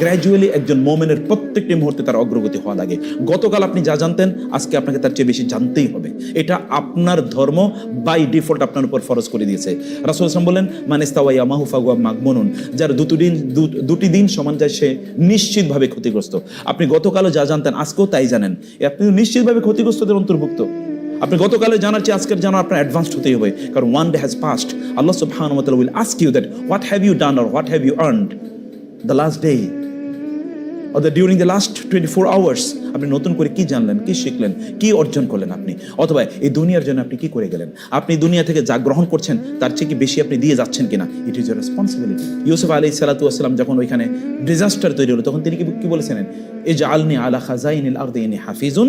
Gradually একজন মোমেনের প্রত্যেকটি মুহূর্তে তার অগ্রগতি হওয়া লাগে। গতকাল আপনি যা জানতেন, আজকে আপনাকে তার চেয়ে বেশি জানতেই হবে। এটা আপনার ধর্ম বাই ডিফল্ট আপনার উপর ফরজ করে দিয়েছে। রাসুল আসলাম বললেন মানিস্তাওয়াই আমাহুফাগুয়া মাগমনুন। যার দুটো দিন দুটি দিন সমান যায়, সে নিশ্চিতভাবে ক্ষতিগ্রস্ত। আপনি গতকালও যা জানতেন, আজকেও তাই জানেন। আপনি নিশ্চিতভাবে ক্ষতিগ্রস্তদের অন্তর্ভুক্ত। আপনি গতকালে জানার চেয়ে আজকের জানা আপনার অ্যাডভান্সড হতেই হবে। কারণ one day has passed Allah তাআলা will ask you that what have you done or what have you earned the last day or the during the last twenty four hours আপনি নতুন করে কি জানলেন, কি শিখলেন, কি অর্জন করলেন আপনি? অথবা এই দুনিয়ার জন্য আপনি কি করে গেলেন? আপনি দুনিয়া থেকে যা গ্রহণ করছেন, তার চেয়ে কি বেশি আপনি দিয়ে যাচ্ছেন কিনা? ইট ইজ রেসপন্সিবিলিটি ইউসুফ আলী সালাতু আসসালাম যখন ওইখানে ডিজাস্টার তৈরি হলো, তখন তিনি কি কি বলেছিলেন? এই যে আলনি আলা খাজাইনিল আরদিনি হাফিজুন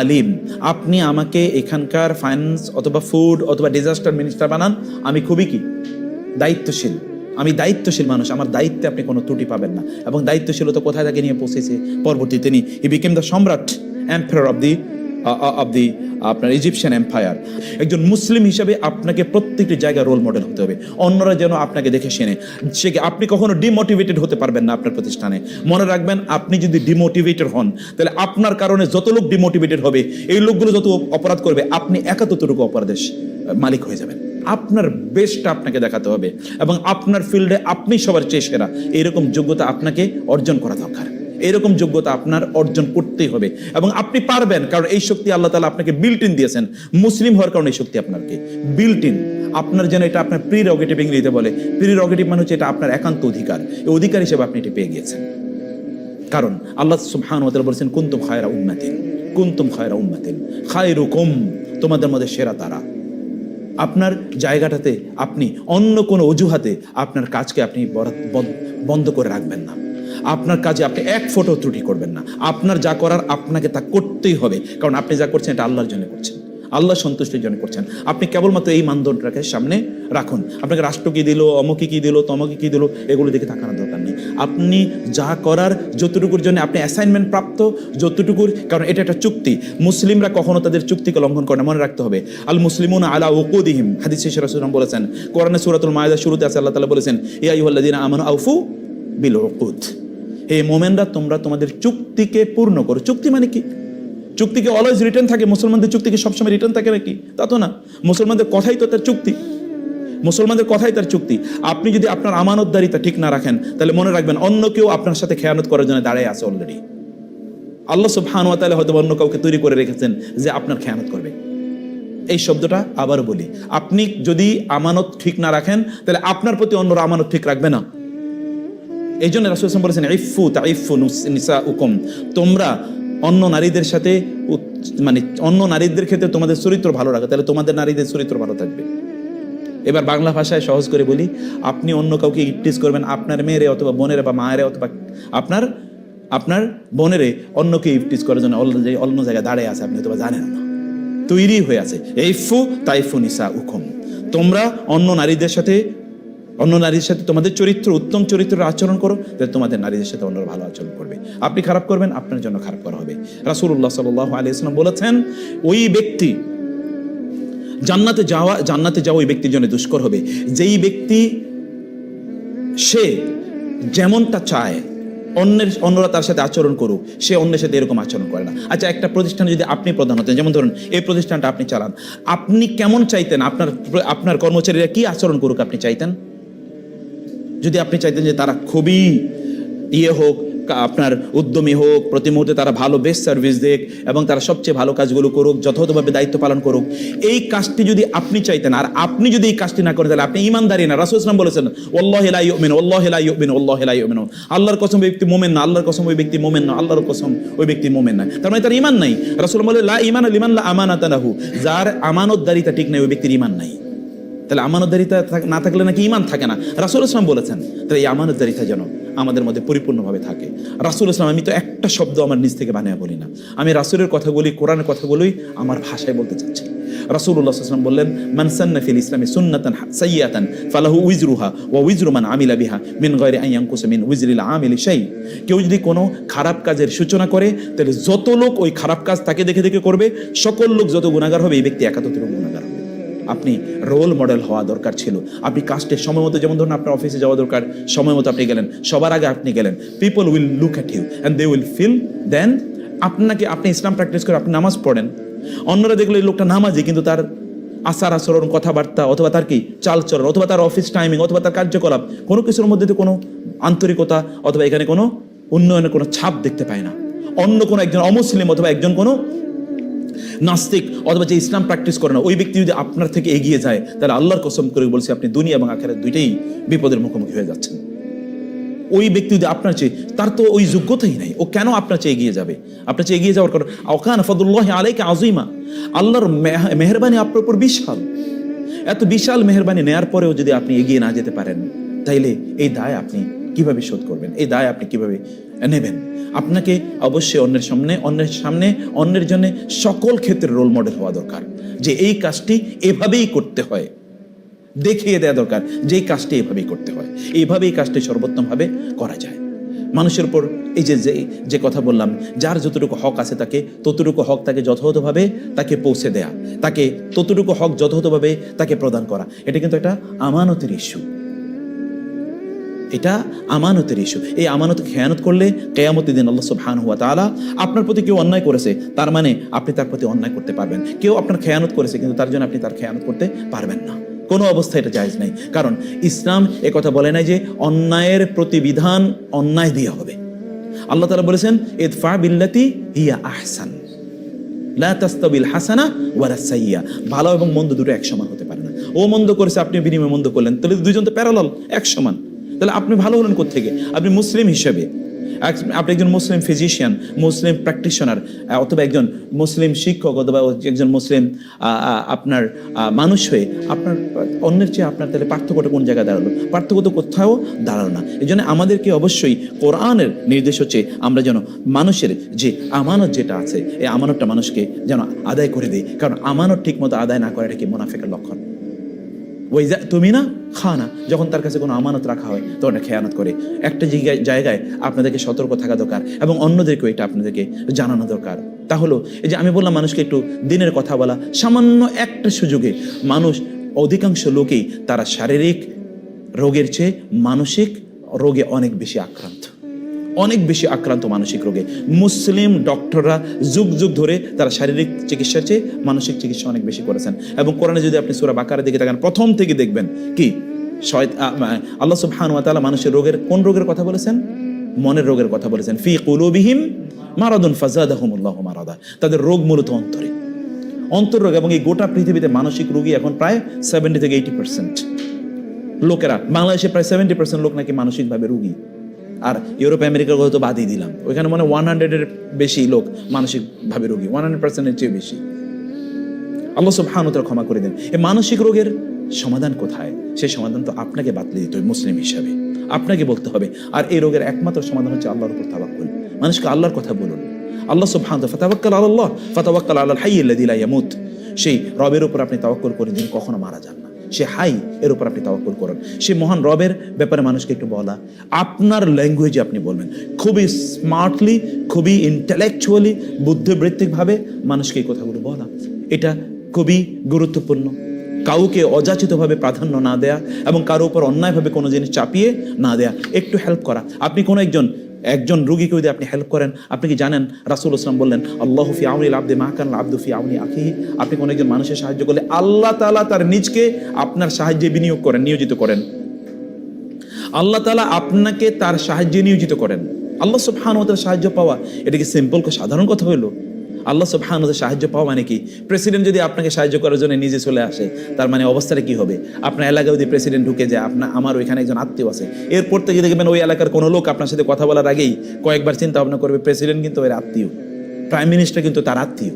আলিম। আপনি আমাকে এখানকার ফাইন্যান্স অথবা ফুড অথবা ডিজাস্টার মিনিস্টার বানান, আমি খুবই কি? দায়িত্বশীল। আমি দায়িত্বশীল মানুষ, আমার দায়িত্বে আপনি কোনো ত্রুটি পাবেন না। এবং দায়িত্বশীলতা কোথায় তাকে নিয়ে পৌঁছেছে? পরবর্তী তিনি হি বিকেম দ্য সম্রাট empire of the of the আপনার ইজিপশিয়ান এম্পায়ার একজন মুসলিম হিসাবে আপনাকে প্রত্যেকটি জায়গায় রোল মডেল হতে হবে। অন্যরা যেন আপনাকে দেখে শুনে। সে আপনি কখনো ডিমোটিভেটেড হতে পারবেন না আপনার প্রতিষ্ঠানে? মনে রাখবেন, আপনি যদি ডিমোটিভেটেড হন, তাহলে আপনার কারণে যত লোক ডিমোটিভেটেড হবে, এই লোকগুলো যত অপরাধ করবে, আপনি একা অপরাধের মালিক হয়ে যাবেন। আপনার বেস্টটা আপনাকে দেখাতে হবে এবং আপনার ফিল্ডে আপনি সবার চেয়ে সেরা। এরকম যোগ্যতা আপনাকে অর্জন করা দরকার। এরকম যোগ্যতা আপনার অর্জন করতেই হবে। এবং আপনি পারবেন, কারণ এই শক্তি আল্লাহ তালা আপনাকে বিল্ট ইন দিয়েছেন। মুসলিম হওয়ার কারণে এই শক্তি আপনাকে বিল্ট ইন আপনার যেন এটা আপনার প্রি রগেটিভ ইংরেজিতে বলে। প্রি রগেটিভ মানে হচ্ছে এটা আপনার একান্ত অধিকার। এই অধিকার হিসেবে আপনি এটি পেয়ে গিয়েছেন। কারণ আল্লাহ সুবহান বলেছেন, কুনতুম খায়রা উম্মাতিন। কুনতুম খায়রা উম্মাতিন। খায়রুকুম, তোমাদের মধ্যে সেরা তারা। আপনার জায়গাটাতে আপনি অন্য কোনো অজুহাতে আপনার কাজকে আপনি বন্ধ করে রাখবেন না। আপনার কাজে আপনি এক ফোটো ত্রুটি করবেন না। আপনার যা করার আপনাকে তা করতেই হবে, কারণ আপনি যা করছেন এটা আল্লাহর জন্য করছেন। আল্লাহ সন্তুষ্টির জন্য করছেন। আপনি কেবলমাত্র এই মানদণ্ডটাকে সামনে রাখুন। আপনাকে রাষ্ট্র কি দিল অমুকে কী দিল তমকে কি দিল, এগুলো দেখে তাকানোর দরকার আপনি যা করার, যতটুকুর জন্য আপনি অ্যাসাইনমেন্ট প্রাপ্ত, যতটুকুর, কারণ এটা একটা চুক্তি। মুসলিমরা কখনো তাদের চুক্তিকে লঙ্ঘন করে না, মনে রাখতে হবে। আল মুসলিমুন আলা ওকুদিহিম হাদিস শেষ রাসূলুল্লাহ বলেছেন। কোরআনে সুরাতুল মায়েদা শুরুতে আছে, আল্লাহ তাআলা বলেছেন, ইয়া আইয়ুহাল্লাযীনা আমানু আউফু বিল উকুদ হে মোমেনরা, তোমরা তোমাদের চুক্তিকে পূর্ণ করো। চুক্তি মানে কি? চুক্তিকে অলওয়েজ রিটার্ন থাকে। মুসলমানদের চুক্তিকে সবসময় রিটার্ন থাকে নাকি? তা তো না। মুসলমানদের কথাই তো তার চুক্তি। মুসলমানদের কথাই তার চুক্তি। আপনি যদি আপনার আমানতদারিতা ঠিক না রাখেন, তাহলে মনে রাখবেন অন্য কেউ আপনার সাথে খেয়ানত করার জন্য দাঁড়ায় আছে অলরেডি আল্লাহ সুবহান ওয়া তাআলা হয়তো অন্য কাউকে তৈরি করে রেখেছেন যে আপনার খেয়ানত করবে। এই শব্দটা আবার বলি, আপনি যদি আমানত ঠিক না রাখেন, তাহলে আপনার প্রতি অন্যরা আমানত ঠিক রাখবে না। এই জন্য রাসুল বলেছেন ইফু তা ইফু নিসা উকুম তোমরা অন্য নারীদের সাথে মানে অন্য নারীদের ক্ষেত্রে তোমাদের চরিত্র ভালো রাখো, তাহলে তোমাদের নারীদের চরিত্র ভালো থাকবে। এবার বাংলা ভাষায় সহজ করে বলি, আপনি অন্য কাউকে ইপটিস করবেন আপনার মেয়েরে অথবা বোনেরে বা মায়েরে অথবা আপনার আপনার বোনেরে অন্যকে ইপটিস করার জন্য অন্য জায়গায় দাঁড়িয়ে আছে আপনি অথবা জানেন না। তৈরি হয়ে আছে। এইফু তাইফু নিসা উখম তোমরা অন্য নারীদের সাথে, অন্য নারীর সাথে তোমাদের চরিত্র, উত্তম চরিত্রের আচরণ করো, তাহলে তোমাদের নারীদের সাথে অন্যরা ভালো আচরণ করবে। আপনি খারাপ করবেন, আপনার জন্য খারাপ করা হবে। সাল্লাল্লাহু আলাইহি ওয়াসাল্লাম বলেছেন, ওই ব্যক্তি জান্নাতে যাওয়া জান্নাতে যাওয়া ওই ব্যক্তির জন্য দুষ্কর হবে। যেই ব্যক্তি, সে যেমনটা চায়, অন্যের, অন্যরা তার সাথে আচরণ করুক, সে অন্যের সাথে এরকম আচরণ করে না। আচ্ছা একটা প্রতিষ্ঠানে যদি আপনি প্রধান হতেন, যেমন ধরুন, এই প্রতিষ্ঠানটা আপনি চালান, আপনি কেমন চাইতেন? আপনার আপনার কর্মচারীরা কি আচরণ করুক আপনি চাইতেন? যদি আপনি চাইতেন যে তারা খুবই ইয়ে হোক আপনার উদ্যমী হোক, প্রতি মুহূর্তে তারা ভালো বেস্ট সার্ভিস দেখ এবং তারা সবচেয়ে ভালো কাজগুলো করুক, যথাযথভাবে দায়িত্ব পালন করুক। এই কাজটি যদি আপনি চাইতেন, আর আপনি যদি এই কাজটি না করেন, তাহলে আপনি ইমানদারি না। রাসূল ইসলাম বলেছেন ওল্লাহ ইউমিন ওল্লাহ ইউমিন ওল্লাহ ইউমিন আল্লাহর কসম ওই ব্যক্তি মোমেন না, আল্লাহর কসম ওই ব্যক্তি মোমেন না, আল্লাহর কসম ওই ব্যক্তি মোমেন না। তার মানে তার ইমান নাই। রাসূল বলে, লা ইমান লিমান লা আমানাতা লাহু। যার আমানতদারিতা ঠিক নাই, ওই ব্যক্তির ইমান নাই। তাহলে আমানতদারিতা না থাকলে নাকি ইমান থাকে না? রাসুল ইসলাম বলেছেন, তাহলে এই আমানতদারিতা যেন আমাদের মধ্যে পরিপূর্ণভাবে থাকে। রাসুল ইসলাম, আমি তো একটা শব্দ আমার নিজ থেকে বানিয়ে বলি না। আমি রাসুলের কথাগুলি কোরআনের কথাগুলোই আমার ভাষায় বলতে চাচ্ছি। সাল্লাল্লাহু আলাইহি বললেন, মান সান্না ফিল ইসলামি সুন্নাতান সাইয়াতান, ফালাহু উইজরুহা ওয়া উইজরু মান আমিলা বিহা মিন গায়রি আন মিন উইজরিল আমিলি শাই কেউ যদি কোনো খারাপ কাজের সূচনা করে, তাহলে যত লোক ওই খারাপ কাজ তাকে দেখে দেখে করবে, সকল লোক যত গুণাগার হবে, এই ব্যক্তি একাত্তর গুণাগার আপনি রোল মডেল হওয়া দরকার ছিল। আপনি কাস্টে সময় মতো, যেমন ধরুন আপনার অফিসে যাওয়া দরকার, সময় মতো আপনি গেলেন, সবার আগে আপনি গেলেন people will look at you and they will feel then আপনাকে, আপনি ইসলাম প্র্যাকটিস করে আপনি নামাজ পড়েন। অন্যরা দেখলে এই লোকটা নামাজি, কিন্তু তার আচার আচরণ, কথাবার্তা, অথবা তার কি চালচলন অথবা তার অফিস টাইমিং অথবা তার কার্যকলাপ, কোনো কিছুর মধ্যে তো কোনো আন্তরিকতা, অথবা এখানে কোনো উন্নয়নের কোনো ছাপ দেখতে পায় না। অন্য কোনো একজন অমুসলিম অথবা একজন কোনো নাস্তিক অথবা যে ইসলাম প্র্যাকটিস করে না, ওই ব্যক্তি যদি আপনার থেকে এগিয়ে যায়, তাহলে আল্লাহর কসম করে বলছি, আপনি দুনিয়া এবং আখেরাত দুইটাই বিপদের মুখোমুখি হয়ে যাচ্ছেন। ওই ব্যক্তি যদি আপনার চেয়ে, তার তো ওই যোগ্যতাই নাই, ও কেন আপনার চেয়ে এগিয়ে যাবে? আপনার চেয়ে এগিয়ে যাওয়ার কারণ ওখান ফদুল্লাহ আলাইকে আজিমা আল্লাহর মেহরবানি আপনার উপর বিশাল। এত বিশাল মেহরবানি নেয়ার পরেও যদি আপনি এগিয়ে না যেতে পারেন, তাইলে এই দায় আপনি কীভাবে শোধ করবেন? এই দায় আপনি কীভাবে নেবেন। আপনাকে অবশ্যই অন্যের সামনে অন্যের সামনে, অন্যের জন্য সকল ক্ষেত্রে রোল মডেল হওয়া দরকার। যে এই কাজটি এভাবেই করতে হয়, দেখিয়ে দেওয়া দরকার যে কাজটি এভাবেই করতে হয়। এইভাবেই এই কাজটি সর্বোত্তমভাবে করা যায়। মানুষের উপর এই যে যে যে কথা বললাম, যার যতটুকু হক আছে তাকে, ততটুকু হক তাকে যথাযথভাবে তাকে পৌঁছে দেয়া, তাকে ততটুকু হক যথাযথভাবে তাকে প্রদান করা, এটা কিন্তু একটা আমানতের ইস্যু এটা আমানতের ইস্যু এই আমানত খেয়ানত করলে কেয়ামতের দিন আল্লাহ সুবহান হুয়া তাআলা আপনার প্রতি কেউ অন্যায় করেছে, তার মানে আপনি তার প্রতি অন্যায় করতে পারবেন। কেউ আপনার খেয়ানত করেছে, কিন্তু তার জন্য আপনি তার খেয়ানত করতে পারবেন না। কোনো অবস্থায় এটা জায়েজ নাই। কারণ ইসলাম কথা বলে নাই যে অন্যায়ের প্রতিবিধান অন্যায় দিয়ে হবে। আল্লাহ তালা বলেছেন, ইদফা বিল্লাতি হিয়া আহসান। হাসানা সাইয়্যা। ভালো এবং মন্দ দুটো এক সমান হতে পারে না। ও মন্দ করেছে আপনি বিনিময়ে মন্দ করলেন। তাহলে দুজন তো প্যারালাল এক সমান তাহলে আপনি ভালো হলেন থেকে আপনি মুসলিম হিসেবে। আপনি একজন মুসলিম ফিজিশিয়ান মুসলিম প্র্যাকটিশনার অথবা একজন মুসলিম শিক্ষক, অথবা একজন মুসলিম আপনার মানুষ হয়ে আপনার, অন্যের চেয়ে আপনার তাহলে পার্থক্যটা কোন জায়গায় দাঁড়াল? পার্থক্য তো কোথাও দাঁড়াল না। এই জন্য আমাদেরকে অবশ্যই কোরআনের নির্দেশ হচ্ছে আমরা যেন মানুষের যে আমানত যেটা আছে, এই আমানতটা মানুষকে যেন আদায় করে দিই। কারণ আমানত ঠিক মতো আদায় না করা এটা কি মোনাফেকের লক্ষণ? ওই যা তুমি না খানা, যখন তার কাছে কোনো আমানত রাখা হয়, তখন এটা খেয়ানত করে। একটা জায়গায় আপনাদেরকে সতর্ক থাকা দরকার এবং অন্যদেরকেও এটা আপনাদেরকে জানানো দরকার। তা হলো এই যে আমি বললাম মানুষকে একটু দিনের কথা বলা, সামান্য একটা সুযোগে মানুষ, অধিকাংশ লোকেই তারা শারীরিক রোগের চেয়ে মানসিক রোগে অনেক বেশি আক্রান্ত। অনেক বেশি আক্রান্ত মানসিক রোগে। মুসলিম ডক্টররা যুগ যুগ ধরে তারা শারীরিক চিকিৎসার চেয়ে মানসিক চিকিৎসা অনেক বেশি করেছেন। এবং কোরআনে যদি আপনি সুরা বাকারের দিকে তাকান, প্রথম থেকে দেখবেন কি? আল্লাহ সুবহান ওয়া মানুষের রোগের কোন রোগের কথা বলেছেন? মনের রোগের কথা বলেছেন। ফি কুলুবিহিম মারাদুন ফাজাদাহুমুল্লাহু মারাদা। তাদের রোগ মূলত অন্তরে। অন্তররোগ এবং এই গোটা পৃথিবীতে মানসিক রোগী এখন প্রায় সেভেন্টি থেকে এইটি পার্সেন্ট লোকেরা, বাংলাদেশে প্রায় সেভেন্টি পার্সেন্ট লোক নাকি মানসিকভাবে রুগী। আর ইউরোপ আমেরিকার কথা তো বাদই দিলাম। ওইখানে মনে ওয়ান হান্ড্রেডের বেশি লোক মানসিকভাবে রোগী ওয়ান হান্ড্রেড পার্সেন্টের চেয়ে বেশি। আল্লাহ ওয়া তাআলা ক্ষমা করে দেন। এই মানসিক রোগের সমাধান কোথায়? সেই সমাধান তো আপনাকে বাতলে দিতে হবে, মুসলিম হিসাবে। আপনাকে বলতে হবে, আর এই রোগের একমাত্র সমাধান হচ্ছে আল্লাহর উপর তাওয়াক্কুল। মানুষকে আল্লাহর কথা বলুন। আল্লাহ সুবহানাহু ওয়া তাআলা ফাতাওয়াক্কাল আলাল্লাহ, ফাতাওয়াক্কাল আলাল হাইয়্যিল লাযী লা ইয়ামুত। সেই রবের উপর আপনি তাওয়াক্কুল করে দিন, কখনো মারা যান না। সে হাই, এর উপর আপনি তাওয়াক্কুল করুন। সে মহান রবের ব্যাপারে মানুষকে একটু বলা। আপনার ল্যাঙ্গুয়েজে আপনি বলবেন। খুবই স্মার্টলি খুবই ইন্টেলেকচুয়ালি বুদ্ধিবৃত্তিকভাবে মানুষকে এই কথাগুলো বলা। এটা খুবই গুরুত্বপূর্ণ। কাউকে অযাচিতভাবে প্রাধান্য না দেয়া এবং কারও উপর অন্যায়ভাবে কোনো জিনিস চাপিয়ে না দেয়া। একটু হেল্প করা। আপনি কোনো একজন একজন রুগীকে যদি আপনি হেল্প করেন, আপনি কি জানেন? রাসুল ইসলাম বললেন, আল্লাহ ফি আউনি আব্দে মাহকান আব্দু ফি আউনি আখি আপনি কোনো একজন মানুষের সাহায্য করলে আল্লাহ তালা তার নিজকে আপনার সাহায্যে বিনিয়োগ করেন, নিয়োজিত করেন। আল্লাহ তালা আপনাকে তার সাহায্যে নিয়োজিত করেন। আল্লাহ সব হান সাহায্য পাওয়া, এটা কি সিম্পল সাধারণ কথা হইল? আল্লাহ সুবহানাহু সাহায্য পাওয়া মানে কি? প্রেসিডেন্ট যদি আপনাকে সাহায্য করার জন্য নিজে চলে আসে, তার মানে অবস্থাটা কি হবে? আপনার এলাকায় যদি প্রেসিডেন্ট ঢুকে যায় আপনার আমার ওইখানে একজন আত্মীয় আছে। এরপর থেকে দেখবেন ওই এলাকার কোনো লোক আপনার সাথে কথা বলার আগেই কয়েকবার চিন্তা ভাবনা করবে প্রেসিডেন্ট কিন্তু ওর আত্মীয়। প্রাইম মিনিস্টার কিন্তু তার আত্মীয়।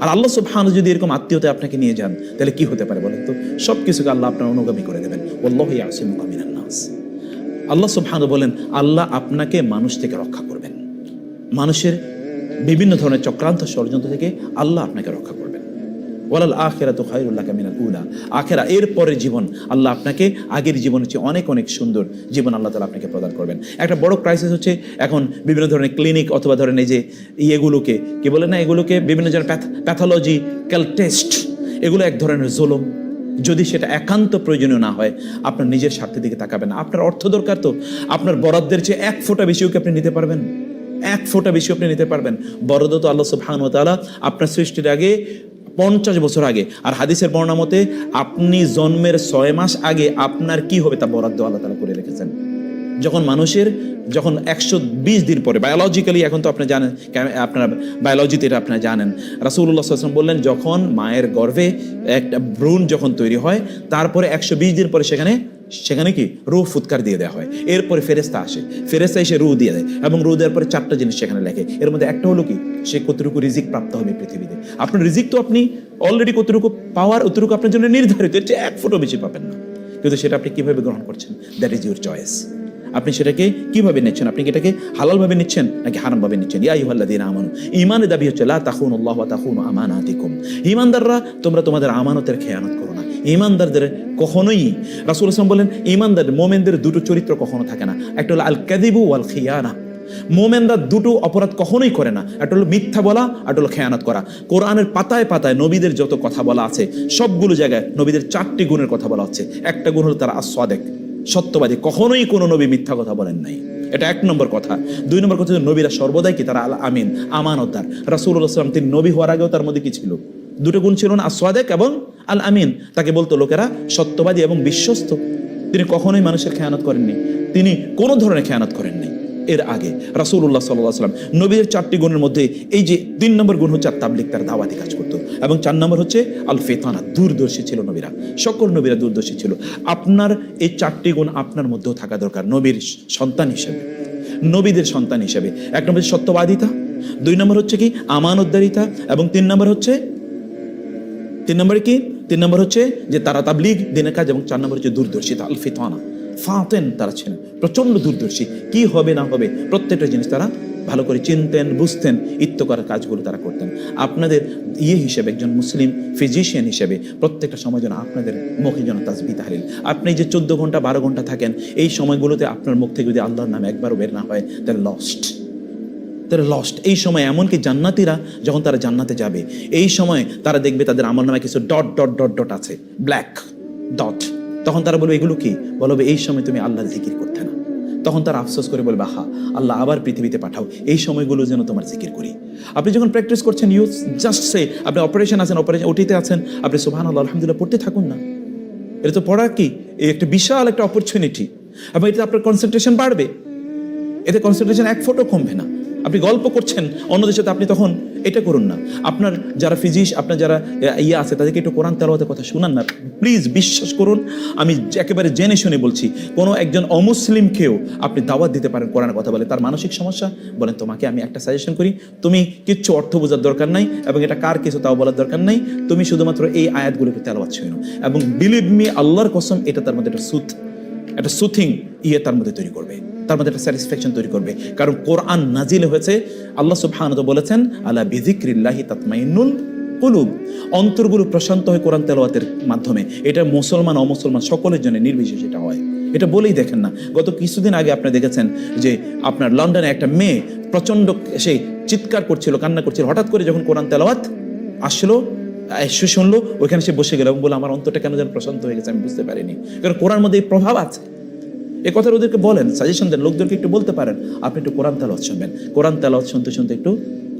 আর আল্লাহ সুবহানাহু যদি এরকম আত্মীয়তা আপনাকে নিয়ে যান, তাহলে কি হতে পারে বলেন তো? সব কিছুকে আল্লাহ আপনার অনুগামী করে দেবেন। আল্লাহ ইয়াসিমুকা আল্লাহ বলেন, আল্লাহ আপনাকে মানুষ থেকে রক্ষা করবেন। মানুষের বিভিন্ন ধরনের চক্রান্ত ষড়যন্ত্র থেকে আল্লাহ আপনাকে রক্ষা করবেন। ওয়ালাল আখেরা তো খায়রুল্লাহ মিনাল উলা। আখেরা এর পরের জীবন আল্লাহ আপনাকে, আগের জীবনের চেয়ে অনেক অনেক সুন্দর জীবন আল্লাহ তালা আপনাকে প্রদান করবেন। একটা বড় ক্রাইসিস হচ্ছে এখন বিভিন্ন ধরনের ক্লিনিক অথবা ধরেন এই যে ইয়েগুলোকে, কি বলে না এগুলোকে? বিভিন্ন ধরনের প্যাথোলজিক্যাল টেস্ট এগুলো এক ধরনের জুলুম। যদি সেটা একান্ত প্রয়োজনীয় না হয়, আপনার নিজের স্বার্থের দিকে তাকাবেন আপনার অর্থ দরকার তো। আপনার বরাদ্দের চেয়ে এক ফোঁটা বেশিও কি আপনি নিতে পারবেন? এক ফোঁটা বেশি আপনি নিতে পারবেন। বরাদ্দ তো আল্লাহ সুবহান তাআলা আপনার সৃষ্টির আগে পঞ্চাশ বছর আগে। আর হাদিসের বর্ণনা মতে আপনি জন্মের ছয় মাস আগে আপনার কি হবে তা বরাদ্দ আল্লাহ তালা করে রেখেছেন। যখন মানুষের যখন একশো বিশ দিন পরে বায়োলজিক্যালি এখন তো আপনি জানেন আপনারা বায়োলজিতে এটা আপনারা জানেন। রাসুল্লাহ আসলাম বললেন, যখন মায়ের গর্ভে একটা ভ্রূণ যখন তৈরি হয়, তারপরে একশো বিশ দিন পরে সেখানে সেখানে কি রু ফুৎকার দিয়ে দেওয়া হয়। এরপরে ফেরেস্তা আসে। ফেরেস্তা এসে রু দিয়ে দেয় এবং রু দেওয়ার পরে চারটা জিনিস সেখানে লেখে। এর মধ্যে একটা হলো কি? সে কতটুকু রিজিক প্রাপ্ত হবে পৃথিবীতে। আপনার রিজিক তো আপনি অলরেডি কতটুকু পাওয়ার, অতটুকু আপনার জন্য নির্ধারিত। এর এক ফুটও বেশি পাবেন না। কিন্তু সেটা আপনি কীভাবে গ্রহণ করছেন? দ্যাট ইজ ইউর চয়েস আপনি সেটাকে কীভাবে নিচ্ছেন? আপনি কি এটাকে হালালভাবে নিচ্ছেন নাকি হারামভাবে নিচ্ছেন? ইয়া ইউহাল্লাদিন আমানু ইমানের দাবি হচ্ছে, লা তাখুন আল্লাহ ওয়া তাখুন আমানাতিকুম। ইমানদাররা তোমরা তোমাদের আমানতের খেয়ানত করো। ইমানদারদের কখনোই রাসূল আসলাম বলেন, ইমানদার মোমেনদের দুটো চরিত্র কখনো থাকে না। একটা হলো আল কাদিবু ওয়াল খিয়ানা মোমেনরা দুটো অপরাধ কখনোই করে না। একটা হলো মিথ্যা বলা, একটা হলো খেয়ানত করা। কোরআনের পাতায় পাতায় নবীদের যত কথা বলা আছে, সবগুলো জায়গায় নবীদের চারটি গুণের কথা বলা হচ্ছে। একটা গুণ হলো তারা আস্বাদেক সত্যবাদী। কখনোই কোনো নবী মিথ্যা কথা বলেন নাই। এটা এক নম্বর কথা। দুই নম্বর কথা নবীরা সর্বদাই কি? তারা আল আমিন আমানতার রাসুল্লাহ সাল্লাম তিনি নবী হওয়ার আগেও তার মধ্যে কি ছিল? দুটো গুণ ছিল না, আসওয়াদেক এবং আল আমিন তাকে বলতো লোকেরা সত্যবাদী এবং বিশ্বস্ত। তিনি কখনোই মানুষের খেয়ানত করেননি। তিনি কোনো ধরনের খেয়ানত করেননি। এর আগে রাসুল্লাহ সাল্লাহ সাল্লাম নবীর চারটি গুণের মধ্যে এই যে তিন নম্বর গুণ হচ্ছে তাবলিক তার দাওয়াতি কাজ করতো। এবং চার নম্বর হচ্ছে আল ফেতানা দূরদর্শী ছিল নবীরা। সকল নবীরা দূরদর্শী ছিল। আপনার এই চারটি গুণ আপনার মধ্যেও থাকা দরকার, নবীর সন্তান হিসেবে। নবীদের সন্তান হিসেবে। এক নম্বর সত্যবাদিতা, দুই নম্বর হচ্ছে কি, আমানতদারিতা, এবং তিন নম্বর হচ্ছে তিন নম্বরে কি? তিন নম্বর হচ্ছে যে তারা তাবলিগ, দিনের কাজ এবং চার নম্বর হচ্ছে দূরদর্শিতা আল ফিতানা ফাতেন তারা ছিলেন, প্রচণ্ড দূরদর্শী। কি হবে না হবে প্রত্যেকটা জিনিস তারা ভালো করে চিনতেন, বুঝতেন, ইত্য ইত্যকার কাজগুলো তারা করতেন। আপনাদের ইয়ে হিসেবে একজন মুসলিম ফিজিশিয়ান হিসেবে প্রত্যেকটা সময় যেন আপনাদের মুখে যেন তাজবি তাহলিল। আপনি যে চোদ্দ ঘণ্টা, বারো ঘণ্টা থাকেন, এই সময়গুলোতে আপনার মুখ থেকে যদি আল্লাহর নাম একবারও বের না হয় তাহলে লস্ট তারা লস্ট এই সময় এমনকি জান্নাতিরা যখন তারা জান্নাতে যাবে, এই সময় তারা দেখবে তাদের আমল নামে কিছু ডট ডট ডট ডট আছে ব্ল্যাক ডট তখন তারা বলবে, এগুলো কি? বলবে এই সময় তুমি আল্লাহর জিকির করতে না। তখন তারা আফসোস করে বলবে হা আল্লাহ আবার পৃথিবীতে পাঠাও। এই সময়গুলো যেন তোমার জিকির করি। আপনি যখন প্র্যাকটিস করছেন ইউ জাস্ট সে আপনি অপারেশন আছেন অপারেশন ওটিতে আছেন, আপনি সুবহান আল্লাহ আলহামদুলিল্লাহ, পড়তে থাকুন না। এটা তো পড়া কি? এই একটা বিশাল একটা অপরচুনিটি এবং এতে আপনার কনসেন্ট্রেশন বাড়বে। এতে কনসেন্ট্রেশন এক ফোটো কমবে না। আপনি গল্প করছেন অন্যদের সাথে, আপনি তখন এটা করুন না। আপনার যারা ফিজিস আপনার যারা ইয়ে আছে, তাদেরকে একটু কোরআন তেলাওয়াতের কথা শুনান না। প্লিজ বিশ্বাস করুন, আমি একেবারে জেনে শুনে বলছি, কোনো একজন অমুসলিমকেও আপনি দাওয়াত দিতে পারেন কোরআনের কথা বলে। তার মানসিক সমস্যা? বলেন, তোমাকে আমি একটা সাজেশন করি। তুমি কিচ্ছু অর্থ বোঝার দরকার নাই এবং এটা কার কিছু তাও বলার দরকার নাই। তুমি শুধুমাত্র এই আয়াতগুলোকে তেলাওয়াত শুনো এবং বিলিভ মি আল্লাহর কসম, এটা তার মধ্যে একটা সুথ একটা সুথিং ইয়ে তার মধ্যে তৈরি করবে, তার মধ্যে একটা স্যাটিসফ্যাকশন তৈরি করবে। কারণ কোরআন নাজিল হয়েছে, আল্লাহ সুবহানাহু বলেছেন, আলা বিযিকরিল্লাহি তাতমাইন্নুল কুলুব। অন্তরগুলো প্রশান্ত হয় কোরআন তেলাওয়াতের মাধ্যমে। এটা মুসলমান, অমুসলমান সকলের জন্য নির্বিশেষে এটা হয়। এটা বলেই দেখেন না। গত কিছুদিন আগে আপনি দেখেছেন যে আপনার লন্ডনে একটা মেয়ে প্রচণ্ড সেই চিৎকার করছিল, কান্না করছিল। হঠাৎ করে যখন কোরআন তেলাওয়াত আসলো এসে শুনলো, ওইখানে সে বসে গেল এবং বলে আমার অন্তরটা কেন যেন প্রশান্ত হয়ে গেছে, আমি বুঝতে পারিনি। কারণ কোরআন মধ্যে এই প্রভাব আছে। এ কথা ওদেরকে বলেন সাজেশন দেন, লোকদেরকে একটু বলতে পারেন, আপনি একটু কোরআন তেলাওয়াত শুনবেন। কোরআন তেলাওয়াত শুনতে শুনতে একটু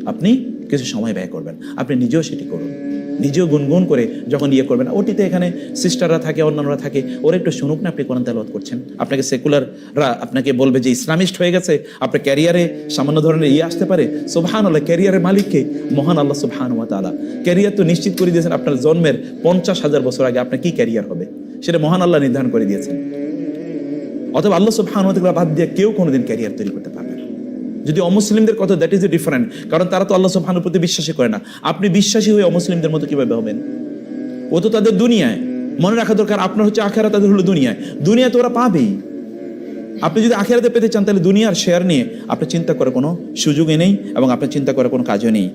আপনি কিছু সময় ব্যয় করবেন। আপনি নিজেও সেটি করুন। নিজেও গুনগুন করে যখন ইয়ে করবেন ওটিতে এখানে সিস্টাররা থাকে, অন্যান্যরা থাকে, ওরা একটু শুনুক না, আপনি কোরআন তেলাওয়াত করছেন। আপনাকে সেকুলাররা আপনাকে বলবে যে ইসলামিস্ট হয়ে গেছে, আপনার ক্যারিয়ারে সামান্য ধরনের ইয়ে আসতে পারে। সুবহান আল্লাহ ক্যারিয়ারের মালিককে মহান আল্লাহ সুবহান ওয়া তাআলা। ক্যারিয়ার তো নিশ্চিত করে দিয়েছেন, আপনার জন্মের পঞ্চাশ হাজার বছর আগে আপনার কি ক্যারিয়ার হবে? সেটা মহান আল্লাহ নির্ধারণ করে দিয়েছেন। অথবা আল্লাহ সুবহান ওয়া তাআলা বাদ দিয়ে কেউ কোনোদিন ক্যারিয়ার তৈরি করতে পারবে না। যদি অমুসলিমদের কথা দ্যাট ইজ এ ডিফারেন্ট কারণ তারা তো আল্লাহ সুবহানের প্রতি বিশ্বাসী করে না। আপনি বিশ্বাসী হয়ে অমুসলিমদের মতো কীভাবে হবেন? ও তো তাদের দুনিয়ায়। মনে রাখা দরকার, আপনার হচ্ছে আখেরা তাদের হলো দুনিয়ায়। দুনিয়া তো ওরা পাবেই। আপনি যদি আখেরাতে পেতে চান, তাহলে দুনিয়ার শেয়ার নিয়ে আপনি চিন্তা করার কোনো সুযোগই নেই এবং আপনার চিন্তা করার কোনো কাজও নেই।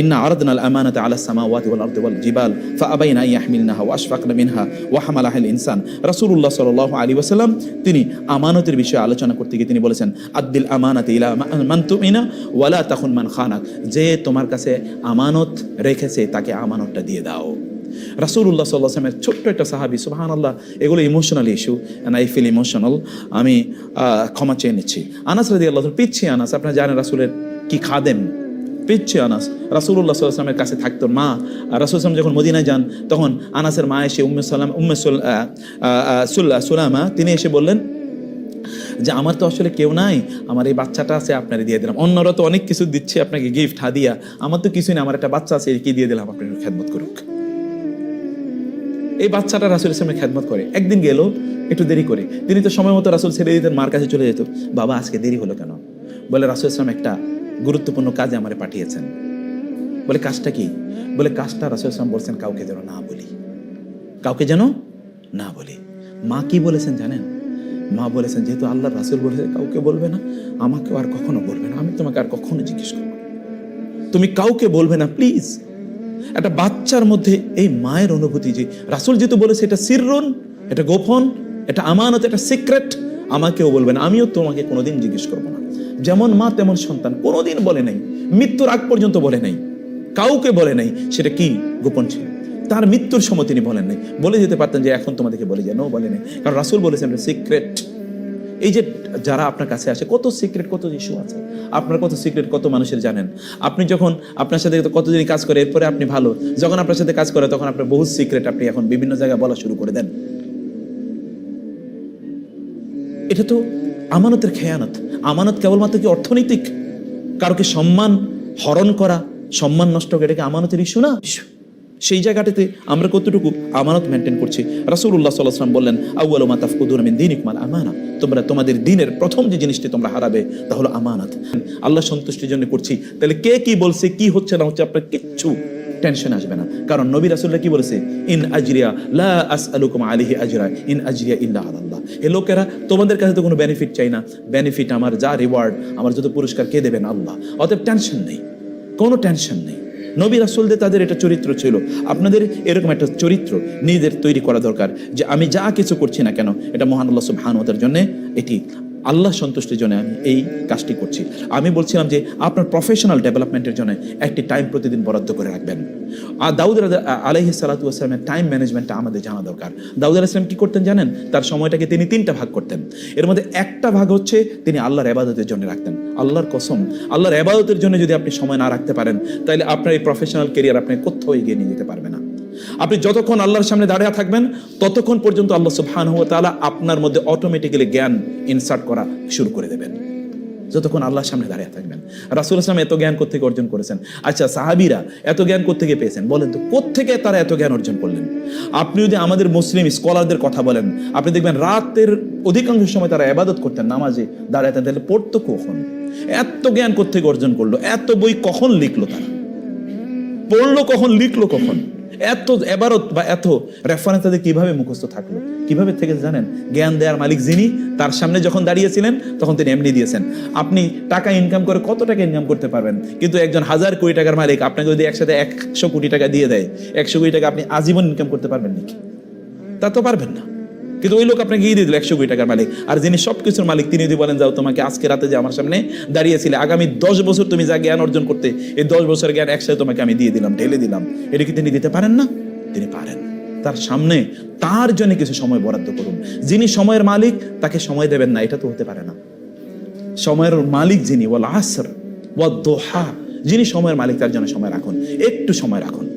ইন্না আরাদনাল আমানাতা আলা সামাওয়াতি ওয়াল আরদি ওয়াল জিবাল ফাআবাইনা ইয়াহমিলনাহা ওয়া আশফাকনা মিনহা ওয়া হামালাহাল ইনসান। রাসূলুল্লাহ সাল্লাল্লাহু আলাইহি ওয়াসাল্লাম তিনি আমানতের বিষয়ে আলোচনা করতে গিয়ে তিনি বলেছেন, আদ্দিল আমানাতি ইলা মান ওয়ালা তাখুন মান খানাক। যে তোমার কাছে আমানত রেখেছে, তাকে আমানতটা দিয়ে দাও। রাসুল্লাহ সাল্লাহামের ছোট্ট একটা সাহাবি সুবাহান আল্লাহ এগুলো emotional issue and I feel emotional আমি ক্ষমা চেয়ে নিচ্ছি। আনাস রাদি আল্লাহ পিচ্ছি আনাস আপনারা জানেন রাসুলের কি খাদেম? পিচ্ছি আনাস রাসুল্লাহ সাল্লামের কাছে থাকতো মা রাসুল সালাম যখন মদিনায় যান তখন আনাসের মা এসে উম্মে সালাম উম্মে সুল- আহ, আহ, সুল্লা সুলামা তিনি এসে বললেন যে আমার তো আসলে কেউ নাই আমার এই বাচ্চাটা আছে আপনারে দিয়ে দিলাম। অন্যরা তো অনেক কিছু দিচ্ছে আপনাকে গিফট হাদিয়া। আমার তো কিছুই না আমার একটা বাচ্চা আছে কি দিয়ে দিলাম? আপনি খেদমত করুক। এই বাচ্চাটা রাসুল ইসলামের খেদমত করে। একদিন গেল, একটু দেরি করে। তিনি তো সময় মতো রাসুল ছেড়ে দিতেন, মার কাছে চলে যেত। বাবা, আজকে দেরি হলো কেন? বলে, রাসুল ইসলাম একটা গুরুত্বপূর্ণ কাজে আমারে পাঠিয়েছেন। বলে, কাজটা কি? বলে, কাজটা রাসুল ইসলাম বলছেন, কাউকে যেন না বলি। কাউকে যেন না বলি। মা কি বলেছেন জানেন? মা বলেছেন, যেহেতু আল্লাহ রাসুল বলেছে কাউকে বলবে না আমাকে আর কখনো বলবে না। আমি তোমাকে আর কখনো জিজ্ঞেস করব তুমি কাউকে বলবে না, প্লিজ। একটা বাচ্চার মধ্যে এই মায়ের অনুভূতি যে রাসুল যেহেতু বলেছে এটা সিররুন, এটা গোপন, এটা আমানত, এটা সিক্রেট, আমাকেও বলবে না আমিও তোমাকে কোনোদিন জিজ্ঞেস করব না। যেমন মা, তেমন সন্তান, কোনোদিন বলে নাই, মৃত্যুর আগ পর্যন্ত বলে নাই, কাউকে বলে নাই, সেটা কি গোপন ছিল? তার মৃত্যুর সময় তিনি বলেন নাই। বলে যেতে পারতেন যে এখন তোমাদেরকে বলে যায় নো বলে নাই। কারণ রাসুল বলেছেন সিক্রেট। এই যে যারা আপনার কাছে আসে, কত সিক্রেট কত ইস্যু আছে? আপনার কত সিক্রেট কত মানুষের জানেন? আপনি যখন আপনার সাথে কতদিন কাজ করে, এরপরে আপনি ভালো। যখন আপনার সাথে কাজ করে, তখন আপনার বহু সিক্রেট আপনি এখন বিভিন্ন জায়গায় বলা শুরু করে দেন। এটা তো আমানতের খেয়ানত। আমানত কেবলমাত্র কি অর্থনৈতিক? কারোকে সম্মান হরণ করা, সম্মান নষ্ট করা, এটা কি আমানতের ইস্যু না? issue। সেই জায়গাটাতে আমরা কতটুকু আমানত মেনটেন করছি? আলাইহি ওয়াসাল্লাম বললেন, আউয়ালু মা তাফকুদুনা মিন দীনিকুম আল আমানা। তোমরা তোমাদের দিনের প্রথম যে জিনিসটি তোমরা হারাবে, তা হলো আমানত। আল্লাহ সন্তুষ্টির জন্য করছি। তাহলে কে কি বলছে, কি হচ্ছে না হচ্ছে আপনার কিচ্ছু টেনশন আসবে না। কারণ নবী রাসূলুল্লাহ কি বলেছে? ইন আজরিয়া লা আসআলুকুম আলাইহি আজরা, ইন আজরিয়া ইল্লা আল্লাহ। এ লোকেরা, তোমাদের কাছে তো কোনো বেনিফিট চাই না। বেনিফিট আমার যা রিওয়ার্ড আমার যত পুরস্কার কে দেবেন? আল্লাহ। অতএব টেনশন নেই। কোনো টেনশন নেই। নবী রাসুলদের তাদের এটা চরিত্র ছিল। আপনাদের এরকম একটা চরিত্র নিজেদের তৈরি করা দরকার যে আমি যা কিছু করছি না কেন, এটা মহান আল্লাহ সুবহানতার জন্য এটি আল্লাহ সন্তুষ্টির জন্য আমি এই কাজটি করছি। আমি বলছিলাম যে আপনার প্রফেশনাল ডেভেলপমেন্টের জন্য একটি টাইম প্রতিদিন বরাদ্দ করে রাখবেন। আর দাউদ আলাইহি সালাতু আসলামের টাইম ম্যানেজমেন্টটা আমাদের জানা দরকার। দাউদ আলাহ ইসলাম কি করতেন জানেন? তার সময়টাকে তিনি তিনটা ভাগ করতেন। এর মধ্যে একটা ভাগ হচ্ছে তিনি আল্লাহর এবাদতের জন্য রাখতেন। আল্লাহর কসম, আল্লাহর এবাদতের জন্য যদি আপনি সময় না রাখতে পারেন, তাহলে আপনার এই প্রফেশনাল কেরিয়ার আপনি কোথাও এগিয়ে নিয়ে যেতে পারবে না। আপনি যতক্ষণ আল্লাহর সামনে দাঁড়িয়ে থাকবেন, ততক্ষণ পর্যন্ত আল্লাহ সুবহানাহু ওয়া তাআলা আপনার মধ্যে অটোমেটিক্যালি জ্ঞান ইনসার্ট করা শুরু করে দেবেন। যতক্ষণ আল্লাহর সামনে দাঁড়িয়ে থাকবেন। রাসুল আসলাম এত জ্ঞান কোথেকে অর্জন করেছেন? আচ্ছা সাহাবিরা এত জ্ঞান কোথেকে পেয়েছেন? বলেন তো কোথেকে তারা এত জ্ঞান অর্জন করলেন? আপনি যদি আমাদের মুসলিম স্কলারদের কথা বলেন, আপনি দেখবেন রাতের অধিকাংশ সময় তারা এবাদত করতেন, নামাজে দাঁড়াতেন তাহলে পড়তো কখন? এত জ্ঞান কোথেকে অর্জন করল? এত বই কখন লিখলো তারা? পড়ল কখন, লিখলো কখন? এত এবারত বা এত রেফারেন্স তাদের কীভাবে মুখস্থ থাকল? কীভাবে থেকে জানেন? জ্ঞান দেওয়ার মালিক যিনি, তার সামনে যখন দাঁড়িয়েছিলেন, তখন তিনি এমনি দিয়েছেন। আপনি টাকা ইনকাম করে কত টাকা ইনকাম করতে পারবেন? কিন্তু একজন হাজার কোটি টাকার মালিক আপনাকে যদি একসাথে একশো কোটি টাকা দিয়ে দেয়, একশো কোটি টাকা আপনি আজীবন ইনকাম করতে পারবেন নাকি? তা তো পারবেন না। কিন্তু ওই লোক আপনাকে গিয়ে দিয়ে দিল, একশো কোটি টাকার মালিক। আর যিনি সব কিছুর মালিক, তিনি যদি বলেন, যাও তোমাকে আজকে রাতে যে আমার সামনে দাঁড়িয়েছিলে, আগামী দশ বছর তুমি যা জ্ঞান অর্জন করতে, এই দশ বছরের জ্ঞান একসাথে তোমাকে আমি দিয়ে দিলাম, ঢেলে দিলাম। এটা কি তিনি দিতে পারেন না? তিনি পারেন। তার সামনে, তার জন্য কিছু সময় বরাদ্দ করুন। যিনি সময়ের মালিক, তাকে সময় দেবেন না, এটা তো হতে পারে না। সময়ের মালিক যিনি, ওয়াল আসর, ওয়াদ দোহা, যিনি সময়ের মালিক, তার জন্য সময় রাখুন। একটু সময় রাখুন।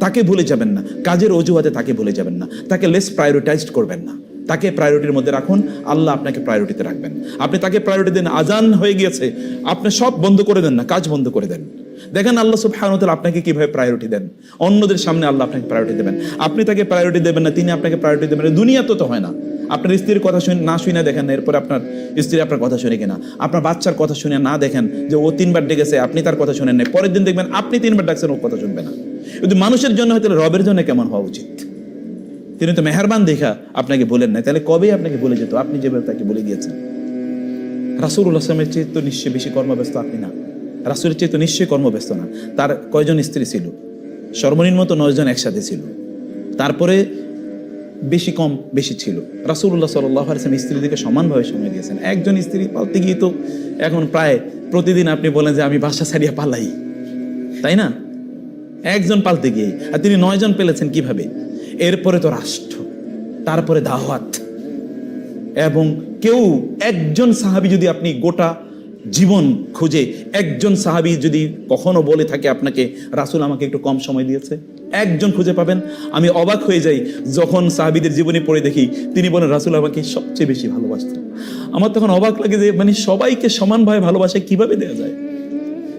তাকে ভুলে যাবেন না। কাজের অজুহাতে তাকে ভুলে যাবেন না। তাকে লেস প্রায়োরিটাইজড করবেন না। তাকে প্রায়োরিটির মধ্যে রাখুন। আল্লাহ আপনাকে প্রায়োরিটিতে রাখবেন। আপনি তাকে প্রায়োরিটি দেন আজান হয়ে গিয়েছে। আপনি সব বন্ধ করে দেন না কাজ বন্ধ করে দেন। দেখেন আল্লাহ সুবহানাহু আপনাকে কীভাবে প্রায়োরিটি দেন। অন্যদের সামনে আল্লাহ আপনাকে প্রায়োরিটি দেবেন। আপনি তাকে প্রায়োরিটি দেবেন না তিনি আপনাকে প্রায়োরিটি দেবেন না। দুনিয়া তো তো হয় না। আপনার স্ত্রীর কথা শুনে না শুনে দেখেন না, এরপরে আপনার স্ত্রী আপনার কথা শুনে কিনা। আপনার বাচ্চার কথা শুনে না দেখেন যে ও তিনবার ডেকেছে আপনি তার কথা শুনেন নাই। পরের দিন দেখবেন আপনি তিনবার ডাকছেন ও কথা শুনবে না। যদি মানুষের জন্য হয় তাহলে রবের জন্য কেমন হওয়া উচিত? তিনি তো মেহরবান দেখা আপনাকে বলেন নাই। তাহলে কবেই আপনাকে বলে যেত? আপনি যেভাবে তাকে বলে গিয়েছেন। রাসুল আসলামের চেয়ে তো নিশ্চয়ই বেশি কর্মব্যস্ত আপনি না। রাসুলের চেয়ে তো নিশ্চয়ই কর্মব্যস্ত না। তার কয়জন স্ত্রী ছিল? সর্বনিম্ন তো নয়জন একসাথে ছিল। তারপরে বেশি কম, বেশি ছিল। রাসুল্লাহ সাল্লাহ আলসালাম স্ত্রীদেরকে সমানভাবে সময় দিয়েছেন। একজন স্ত্রী পালতে গিয়ে তো এখন প্রায় প্রতিদিন আপনি বলেন যে আমি বাসা ছাড়িয়ে পালাই। তাই না? একজন পালতে গিয়ে, আর তিনি নয়জন পেলেছেন কীভাবে? এরপরে তো রাষ্ট্র, তারপরে দাওয়াত। এবং কেউ একজন সাহাবি যদি আপনি গোটা জীবন খুঁজে, একজন সাহাবি যদি কখনো বলে থাকে আপনাকে, রাসুল আমাকে একটু কম সময় দিয়েছে। একজন খুঁজে পাবেন। আমি অবাক হয়ে যাই যখন সাহাবিদের জীবনী পড়ে দেখি, তিনি বলেন, রাসুল আমাকে সবচেয়ে বেশি ভালোবাসতেন। আমার তখন অবাক লাগে যে মানে সবাইকে সমানভাবে ভালোবাসা কীভাবে দেওয়া যায়?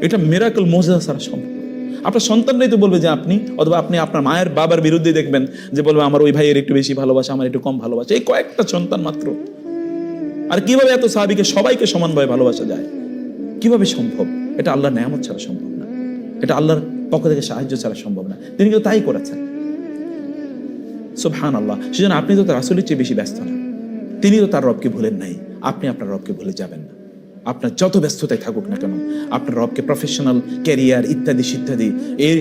এটা মেরাকল মোজা ছাড়া সম্ভব। আপনার সন্তানরাই তো বলবে যে আপনি, অথবা আপনি আপনার মায়ের বাবার বিরুদ্ধে দেখবেন যে বলবে, আমার ওই ভাইয়ের একটু বেশি ভালোবাসা, আমার একটু কম ভালোবাসা। এই কয়েকটা সন্তান মাত্র। আর কীভাবে এত সাহাবিকে সবাইকে সমানভাবে ভালোবাসা যায়? কীভাবে সম্ভব? এটা আল্লাহর নেয়ামত ছাড়া সম্ভব না। এটা আল্লাহর পক্ষ থেকে সাহায্য ছাড়া সম্ভব না। তিনি কিন্তু তাই করেছেন। সুবহান আল্লাহ সেজন্য আপনি তো তার আসলের চেয়ে বেশি ব্যস্ত না। তিনি তো তার রবকে ভুলেন নাই। আপনি আপনার রবকে ভুলে যাবেন না। আপনার যত ব্যস্ততায় থাকুক না কেন, আপনার রবকে প্রফেশনাল ক্যারিয়ার ইত্যাদি ইত্যাদি এর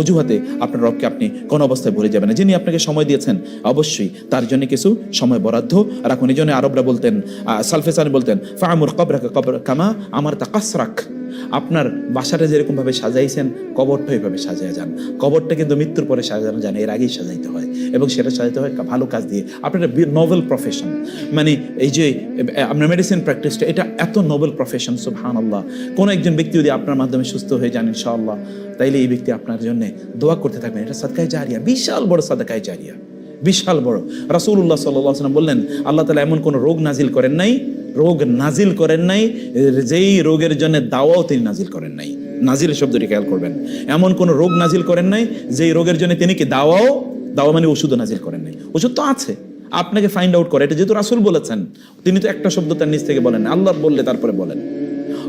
অজুহাতে আপনার রবকে আপনি কোনো অবস্থায় ভুলে যাবেন যিনি আপনাকে সময় দিয়েছেন, অবশ্যই তার জন্য কিছু সময় বরাদ্দ রাখুন। এই জন্য আরবরা বলতেন সালফেসানি বলতেন ফামুর কবরাকে কবর কামা আমার তা কাসরাক। আপনার বাসাটা যেরকম ভাবে সাজাইছেন, কবরটা ওইভাবে সাজিয়ে যান। কবরটা কিন্তু মৃত্যুর পরে সাজানো যান এর আগেই সাজাইতে হয়। এবং সেটা সাজাতে হয় ভালো কাজ দিয়ে। আপনার নোবেল প্রফেশন মানে এই যে আপনার মেডিসিন প্র্যাকটিসটা এটা এত নোবেল প্রফেশন সুবহান আল্লাহ কোনো একজন ব্যক্তি যদি আপনার মাধ্যমে সুস্থ হয়ে যান, ইনশাআল্লাহ, তাইলে এই ব্যক্তি আপনার জন্য দোয়া করতে থাকবেন। এটা সাদকায় জারিয়া, বিশাল বড় সাদকায় জারিয়া। বিশাল বড়। আলাইহি ওয়াসাল্লাম বললেন, আল্লাহ তাআলা এমন কোনো রোগ নাজিল করেন নাই, রোগ নাজিল করেন নাই, যেই রোগের জন্য দাওয়াও তিনি নাজিল করেন নাই। নাজিল শব্দটি খেয়াল করবেন। এমন কোন রোগ নাজিল করেন নাই, যেই রোগের জন্য তিনি কি দাওয়াও দাওয়া মানে ওষুধও নাজিল করেন নাই। ওষুধ তো আছে। আপনাকে ফাইন্ড আউট করে। এটা যেহেতু রাসূল বলেছেন, তিনি তো একটা শব্দ তার নিচ থেকে বলেন। আল্লাহ বললে তারপরে বলেন।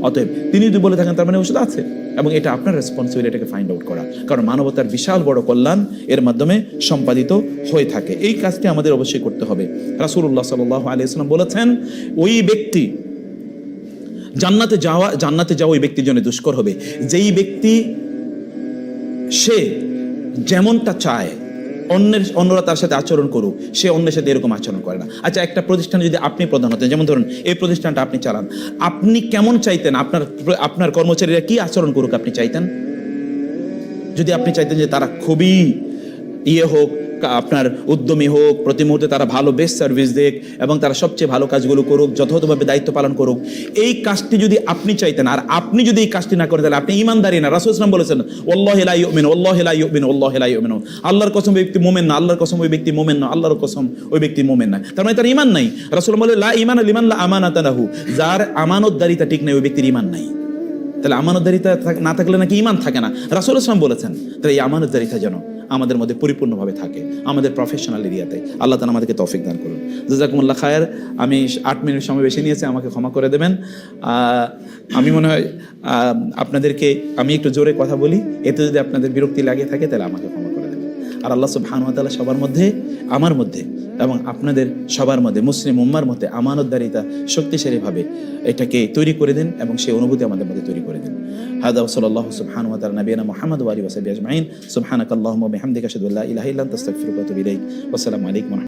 অতএব তিনি যদি বলে থাকেন, তার মানে ওষুধ আছে। এবং এটা আপনার রেসপন্সিবিলিটি এটাকে ফাইন্ড আউট করা। কারণ মানবতার বিশাল বড় কল্যাণ এর মাধ্যমে সম্পাদিত হয়ে থাকে। এই কাজটি আমাদের অবশ্যই করতে হবে। রাসূলুল্লাহ সাল্লাল্লাহু আলাইহি ওয়াসাল্লাম বলেছেন, ওই ব্যক্তি জান্নাতে যাওয়া জান্নাতে যাওয়া ওই ব্যক্তির জন্য দুষ্কর হবে। যেই ব্যক্তি সে যেমনটা চায় অন্যের, অন্যরা তার সাথে আচরণ করুক, সে অন্যের সাথে এরকম আচরণ করে না। আচ্ছা একটা প্রতিষ্ঠানে যদি আপনি প্রধান হতেন, যেমন ধরুন, এই প্রতিষ্ঠানটা আপনি চালান, আপনি কেমন চাইতেন? আপনার আপনার কর্মচারীরা কি আচরণ করুক আপনি চাইতেন? যদি আপনি চাইতেন যে তারা খুবই ইয়ে হোক আপনার উদ্যমী হোক, প্রতি মুহূর্তে তারা ভালো বেস্ট সার্ভিস দেখ এবং তারা সবচেয়ে ভালো কাজগুলো করুক, যথাযথভাবে দায়িত্ব পালন করুক। এই কাজটি যদি আপনি চাইতেন, আর আপনি যদি এই কাজটি না করে তাহলে আপনি ইমানদারি না। রাসুল ইসলাম বলেছেন ওল্লাহ ইউমিন ওল্লাহ ইউমিন ওল্লাহ ইউমিন আল্লাহর কসম, ওই ব্যক্তি মোমেন না, আল্লাহর কসম, ওই ব্যক্তি মোমেন না, আল্লাহর কসম, ওই ব্যক্তি মোমেন না। তার মানে তার ইমান নাই। রাসুল বলে লা ইমান লিমান লা আমানাতাহু যার আমানতদারিতা ঠিক নাই, ওই ব্যক্তির ইমান নাই। তাহলে আমানতদারিতা না থাকলে নাকি ইমান থাকে না? রাসুল ইসলাম বলেছেন, তাহলে এই আমানতদারিতা যেন আমাদের মধ্যে পরিপূর্ণভাবে থাকে, আমাদের প্রফেশনাল এরিয়াতে আল্লাহ তালা আমাদেরকে তৌফিক দান করুন। জাজাকুমুল্লাহ খায়ের, আমি আট মিনিট সময় বেশি নিয়েছি, আমাকে ক্ষমা করে দেবেন। আমি মনে হয় আপনাদেরকে আমি একটু জোরে কথা বলি, এতে যদি আপনাদের বিরক্তি লাগে থাকে, তাহলে আমাকে ক্ষমা করে দেবেন। আর আল্লাহ তাআলা সবার মধ্যে, আমার মধ্যে এবং আপনাদের সবার মধ্যে, মুসলিম উম্মার মধ্যে আমানতদারিতা শক্তিশালীভাবে এটাকে তৈরি করে দিন এবং সেই অনুভূতি আমাদের মধ্যে তৈরি করে দেন। হাদা সাল্লাল্লাহু সুবহানাহু ওয়া তাআলা নবিয়ানা মুহাম্মদ ওয়া আলিহি ওয়া সাহবিহি আজমাইন সুবহানাকাল্লাহুম্মা ওয়া বিহামদিকা আশহাদু আল্লা ইলাহা ইল্লা আনতা আস্তাগফিরুকা ওয়া আতুবু ইলাইক ওয়া